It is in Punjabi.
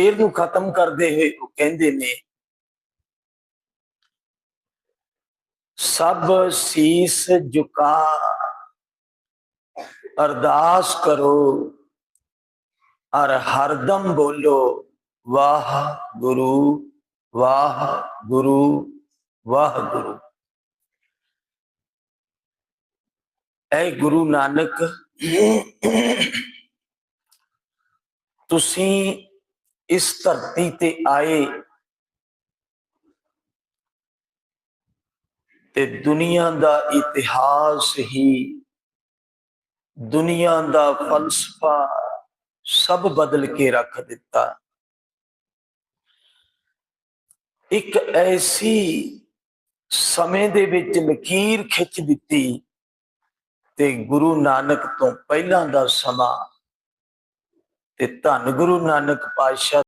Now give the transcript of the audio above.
ਸ਼ੇਰ ਨੂੰ ਖਤਮ ਕਰਦੇ ਹੋਏ ਉਹ ਕਹਿੰਦੇ ਨੇ, ਸਭ ਸੀਸ ਝੁਕਾ, ਅਰਦਾਸ ਕਰੋ ਔਰ ਹਰਦਮ ਬੋਲੋ, ਵਾਹ ਗੁਰੂ ਵਾਹ ਗੁਰੂ ਵਾਹ ਗੁਰੂ। ਐ ਗੁਰੂ ਨਾਨਕ, ਤੁਸੀਂ ਇਸ ਧਰਤੀ ਤੇ ਆਏ ਤੇ ਦੁਨੀਆ ਦਾ ਇਤਿਹਾਸ ਹੀ, ਦੁਨੀਆ ਦਾ ਫਲਸਫਾ ਸਭ ਬਦਲ ਕੇ ਰੱਖ ਦਿੱਤਾ। ਇੱਕ ਐਸੀ ਸਮੇਂ ਦੇ ਵਿੱਚ ਲਕੀਰ ਖਿੱਚ ਦਿੱਤੀ ਤੇ ਗੁਰੂ ਨਾਨਕ ਤੋਂ ਪਹਿਲਾਂ ਦਾ ਸਮਾਂ ਤੇ ਧੰਨ ਗੁਰੂ ਨਾਨਕ ਪਾਤਸ਼ਾਹ